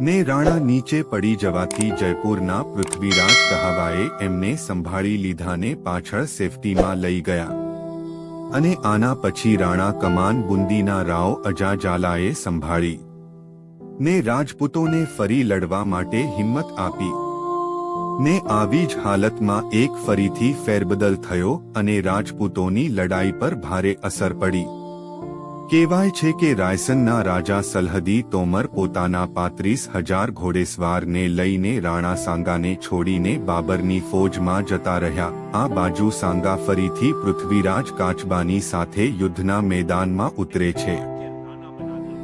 ને રાણા નીચે પડી જવાથી જયપુરના પૃથ્વીરાજ કહાવાએ એમને સંભાળી લીધાને પાછળ સેફટીમાં લઈ ગયા. અને આના પછી રાણા કમાન બુંદીના રાવ અજાજાલાએ સંભાળી. ને રાજપૂતોને ફરી લડવા માટે હિંમત આપી. ને આવી જ હાલતમાં એક ફરીથી ફેરબદલ થયો અને રાજપૂતોની લડાઈ પર ભારે અસર પડી. કહેવાય છે કે રાયસનના રાજા સલહદી તોમર પોતાના પાંત્રીસ હજાર ઘોડેસવારને લઈને રાણા સાંગાને છોડીને બાબરની ફોજમાં જતા રહ્યા. આ બાજુ સાંગા ફરીથી પૃથ્વીરાજ કાચબાની સાથે યુદ્ધના મેદાનમાં ઉતરે છે.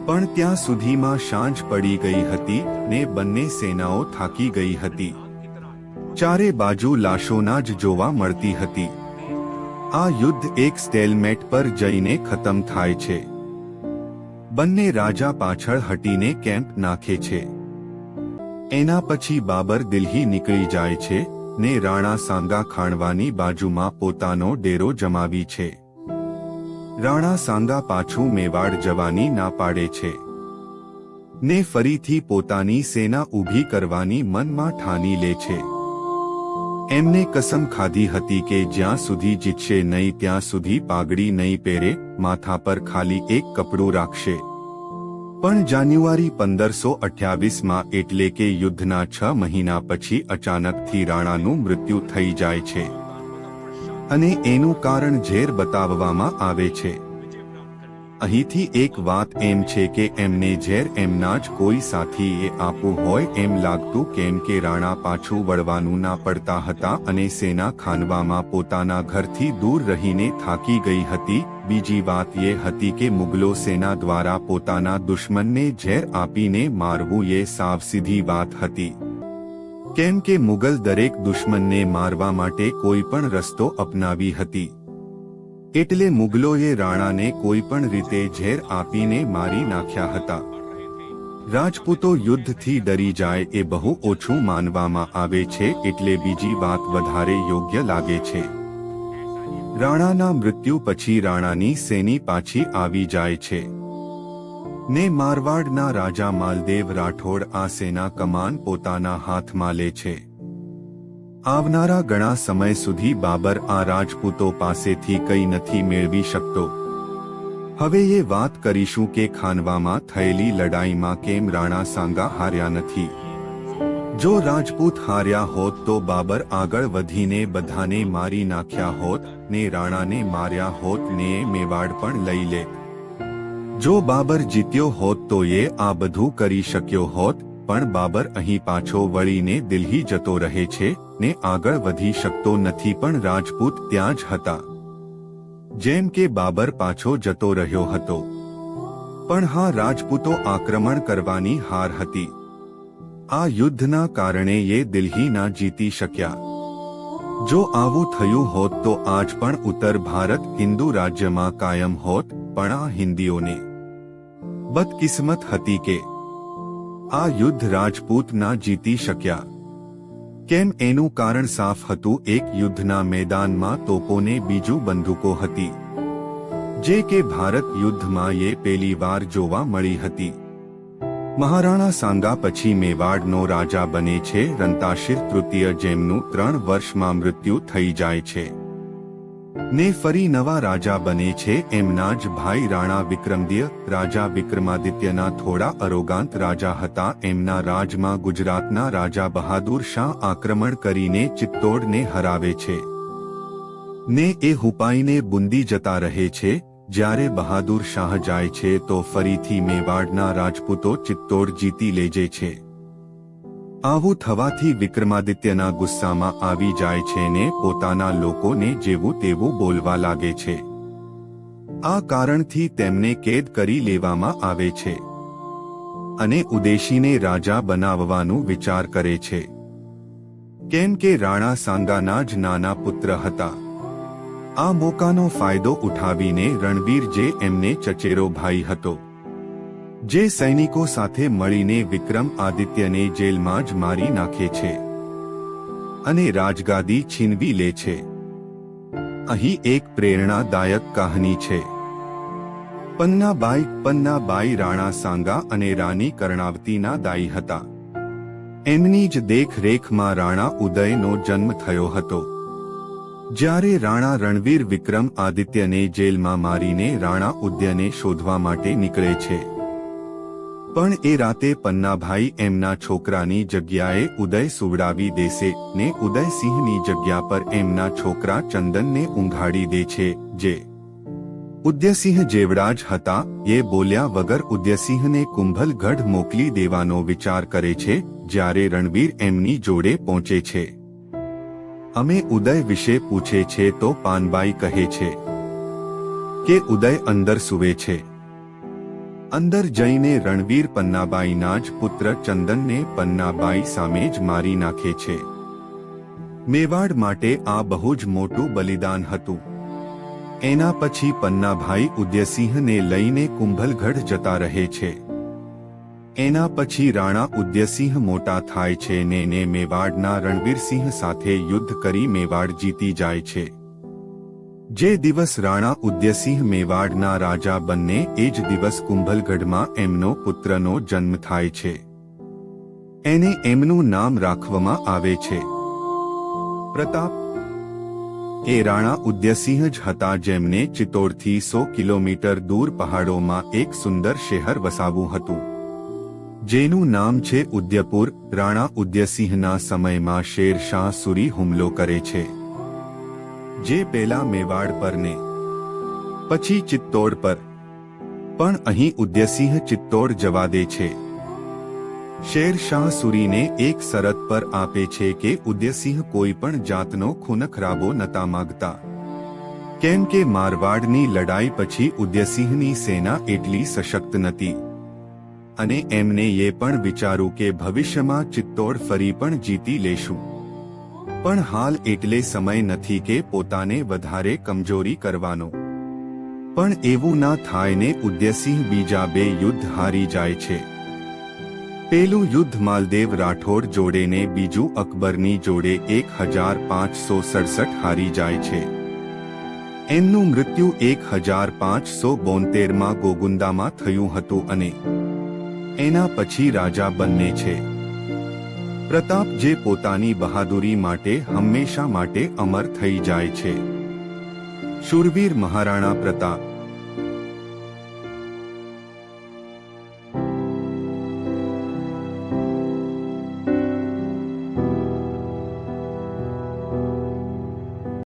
પણ ત્યાં સુધીમાં સાંજ પડી ગઈ હતી ને બંને સેનાઓ થાકી ગઈ હતી. ચારે બાજુ લાશોના જ જોવા મળતી હતી. આ યુદ્ધ એક સ્ટેલમેટ પર જઈને ખતમ થાય છે. બંને રાજા પાછળ હટીને કેમ્પ નાખે છે. એના પછી બાબર દિલ્હી નીકળી જાય છે ને રાણા સાંગા ખાણવાની બાજુમાં પોતાનો ડેરો જમાવી છે. રાણા સાંગા પાછું મેવાડ જવાની ના પાડે છે. ને ફરીથી પોતાની સેના ઊભી કરવાની મનમાં ઠાની લે છે. એમને કસમ ખાધી હતી કે જ્યાં સુધી જીતશે નહીં ત્યાં સુધી પાઘડી નહીં પહેરે, માથા પર ખાલી એક કપડું રાખશે. પણ જાન્યુઆરી પંદરસો અઠ્યાવીસમાં એટલે કે યુદ્ધના છ મહિના પછી અચાનકથી રાણાનું મૃત્યુ થઈ જાય છે. અને એનું કારણ ઝેર બતાવવામાં આવે છે. અહીંથી એક વાત એમ છે કે એમને ઝેર એમના જ કોઈ સાથીએ આપવું હોય એમ લાગતું કેમ કે રાણા પાછું વળવાનું ના પડતા હતા અને સેના ખાનવામાં પોતાના ઘરથી દૂર રહીને થાકી ગઈ હતી. બીજી વાત એ હતી કે મુગલો સેના દ્વારા પોતાના દુશ્મનને ઝેર આપીને મારવું એ સાવ સીધી વાત હતી. કેમ કે મુગલ દરેક દુશ્મનને મારવા માટે કોઈ પણ રસ્તો અપનાવી હતી. એટલે મુગલોએ રાણાને કોઈ પણ રીતે ઝેર આપીને મારી નાખ્યા હતા. રાજપૂતો યુદ્ધથી ડરી જાય એ બહુ ઓછું માનવામાં આવે છે એટલે બીજી વાત વધારે યોગ્ય લાગે છે. રાણાના મૃત્યુ પછી રાણાની સેની પાછી આવી જાય છે. ને મારવાડના રાજા માલદેવ રાઠોડ આ સેના કમાન પોતાના હાથમાં લે છે. આવનારા ઘણા સમય સુધી બાબર આ રાજપૂતો પાસેથી કંઈ નથી મેળવી શકતો. હવે એ વાત કરીશું કે ખાનવામાં થયેલી લડાઈમાં કેમ રાણા સાંગા હાર્યા નથી. જો રાજપૂત હાર્યા હોત તો બાબર આગળ વધીને બધાને મારી નાખ્યા હોત, ને રાણાને માર્યા હોત, ને મેવાડ પણ લઈ લે. જો બાબર જીત્યો હોત તો એ આ બધું કરી શક્યો હોત, પણ બાબર અહીં પાછો વળીને દિલ્હી જતો રહે છે ને આગળ વધી શકતો નથી પણ રાજપૂત ત્યાં જ હતા. જેમ કે બાબર પાછો જતો રહ્યો હતો. પણ હા, રાજપૂતો આક્રમણ કરવાની હાર હતી. આ યુદ્ધના કારણે એ દિલ્હી ના જીતી શક્યા. જો આવું થયું હોત તો આજ પણ ઉત્તર ભારત હિન્દુ રાજ્યમાં કાયમ હોત, પણ આ હિન્દીઓને. બદકિસ્મત હતી કે આ યુદ્ધ રાજપૂત ના જીતી શક્યા. કેમ એનું કારણ સાફ હતું? એક યુદ્ધના મેદાનમાં તોપોને બીજું બંદૂકો હતી. જે કે ભારત યુદ્ધમાં એ પહેલી વાર જોવા મળી હતી. મહારાણા સાંગા પછી મેવાડનો રાજા બને છે. રંતાશીર તૃતીય જેમનું ત્રણ વર્ષમાં મૃત્યુ થઈ જાય છે. ને ફરી નવા રાજા બને છે એમના જ ભાઈ રાણા વિક્રમદિય, રાજા વિક્રમાદિત્યના થોડા અરોગાંત રાજા હતા. એમના રાજમાં ગુજરાતના રાજા બહાદુર શાહ આક્રમણ કરીને ચિત્તોડને હરાવે છે. ને એ હુપાઈને બુંદી જતા રહે છે. જ્યારે બહાદુર શાહ જાય છે તો ફરીથી મેવાડના રાજપૂતો ચિત્તોડ જીતી લેજે છે. આવું થવાથી વિક્રમાદિત્યના ગુસ્સામાં આવી જાય છે ને પોતાના લોકોને જેવું તેવું બોલવા લાગે છે. આ કારણથી તેમને કેદ કરી લેવામાં આવે છે. અને ઉદેશીને રાજા બનાવવાનું વિચાર કરે છે. કેમ કે રાણા સાંગાના જ નાના પુત્ર હતા. આ મોકાનો ફાયદો ઉઠાવીને રણવીર જે એમને ચચેરો ભાઈ હતો. જે સૈનિકો સાથે મળીને વિક્રમ આદિત્યને જેલમાં જ મારી નાખે છે અને રાજગાદી છીનવી લે છે. અહીં એક પ્રેરણાદાયક કહાની છે. પન્નાબાઈ પન્નાબાઈ રાણા સાંગા અને રાની કર્ણાવતીના દાઈ હતા. એમની જ દેખરેખમાં રાણા ઉદયનો જન્મ થયો હતો. જ્યારે રાણા રણવીર વિક્રમ આદિત્યને જેલમાં મારીને રાણા ઉદયને શોધવા માટે નીકળે છે. પણ એ રાતે પન્નાભાઈ એમના છોકરાની જગ્યાએ ઉદય સુવડાવી દેશે ને ઉદયસિંહની જગ્યા પર એમના છોકરા ચંદનને ઊંઘાડી દે છે, જે ઉદયસિંહ જેવડા જ હતા, એ બોલ્યા વગર ઉદયસિંહને કુંભલગઢ મોકલી દેવાનો વિચાર કરે છે, જ્યારે રણવીર એમની જોડે પહોંચે છે. અમે ઉદય વિશે પૂછે છે તો પાનબાઈ કહે છે કે ઉદય અંદર સૂવે છે. અંદર જઈને રણવીર પન્નાબાઈના જ પુત્ર ચંદનને પન્નાબાઈ સામે જ મારી નાખે છે. મેવાડ માટે આ બહુ જ મોટું બલિદાન હતું. એના પછી પન્નાભાઈ ઉદયસિંહને લઈને કુંભલગઢ જતા રહે છે. એના પછી રાણા ઉદયસિંહ મોટા થાય છે ને ને મેવાડના રણવીરસિંહ સાથે યુદ્ધ કરી મેવાડ જીતી જાય છે. જે દિવસ રાણા ઉદયસિંહ મેવાડના રાજા બંને એ જ દિવસ કુંભલગઢમાં એમનો પુત્રનો જન્મ થાય છે. એને એમનું નામ રાખવામાં આવે છે. પ્રતાપ. એ રાણા ઉદયસિંહ જ હતા જેમને ચિત્તોડથી સો કિલોમીટર દૂર પહાડોમાં એક સુંદર શહેર વસાવું હતું. જેનું નામ છે ઉદયપુર. રાણા ઉદયસિંહના સમયમાં શેરશાહ સુરી હુમલો કરે છે. જે પહેલા મેવાડ પર ને પછી ચિત્તોડ પર. પણ અહીં ઉદ્યસિંહ ચિત્તોડ જવા દે છે. શેર શાહ સુરીને એક શરત પર આપે છે કે ઉદ્યસિંહ કોઈ પણ જાતનો ખૂનખરાબો નતા માગતા. કેમ કે મારવાડની લડાઈ પછી ઉદયસિંહની સેના એટલી સશક્ત નથી અને એમને એ પણ વિચારું કે ભવિષ્યમાં ચિત્તોડ ફરી પણ જીતી લેશું. પણ હાલ એટલે સમય નથી કે પોતાને વધારે કમજોરી કરવાનો. પણ એવું ના થાય ને ઉદયસિંહ બીજા બે યુદ્ધ હારી જાય છે. પેલું યુદ્ધ માલદેવ રાઠોડ જોડે ને બીજું અકબરની જોડે એક હજાર પાંચસો સડસઠ હારી જાય છે. એમનું મૃત્યુ એક હજાર પાંચસો બોતેરમાં ગોગુંદામાં થયું હતું અને એના પછી રાજા બંને છે. પ્રતાપ જે પોતાની બહાદુરી માટે હંમેશા માટે અમર થઈ જાય છે. શૂરવીર મહારાણા પ્રતાપ